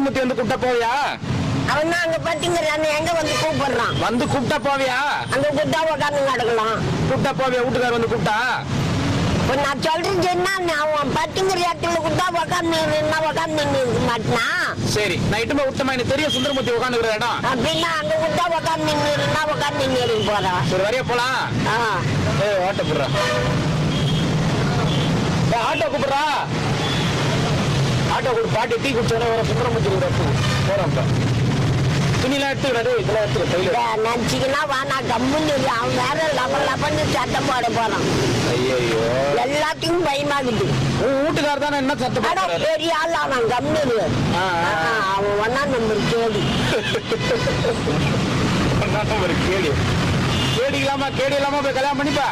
சுந்தரமூர்த்தி வந்து கூப்பிட்டா போவியா? அவன் தான் அங்க பட்டிங்கிறான் எங்க வந்து கூப்பிடுறான்? வந்து கூப்பிட்டா போவியா? அங்க கூட்டா உட்காந்து நடக்கலாம் கூப்பிட்டா போவியா? வீட்டுக்காரர் வந்து கூப்பிட்டா? நான் சொல்றேன் சொன்னா அவன் பட்டிங்கிற இடத்துல கூட்டா உட்காந்து உட்காந்து நின்று மாட்டினா? சரி நான் இட்டுமே விட்டமா எனக்கு தெரியும் சுந்தரமூர்த்தி உட்காந்துக்கிற இடம். அப்படின்னா அங்க கூட்டா உட்காந்து நின்றுனா உட்காந்து நின்று போறான் சரி வரைய போலாம். ஆ. ஏ ஆட்டோ கூப்பிடுறா. ஏ ஆட்டோ கூப்பிடுறா. ஆட்டோ கூப்பிடு பாட்டி டீ குடிச்சோடனே வர சுந்தரமூர்த்தி கூட போறோம் இப்ப துணிலாம் எடுத்து விடாது இதெல்லாம் எடுத்து கையில. வா நான் கம்முன்னு. அவன் வேற லப லபன்னு சத்தம் போட போறான். ஐயோ எல்லாத்தையும் பயமாகுது உன் வீட்டுக்காரர் தானே என்ன சத்தம் போடுறாரு பெரிய ஆள் அவன் கம்முன்னு அவன் ஒன்னா நம்பர் கேடி ஒரு கேடி கேடி இல்லாம கேடி இல்லாம போய் கல்யாணம் பண்ணிப்பா?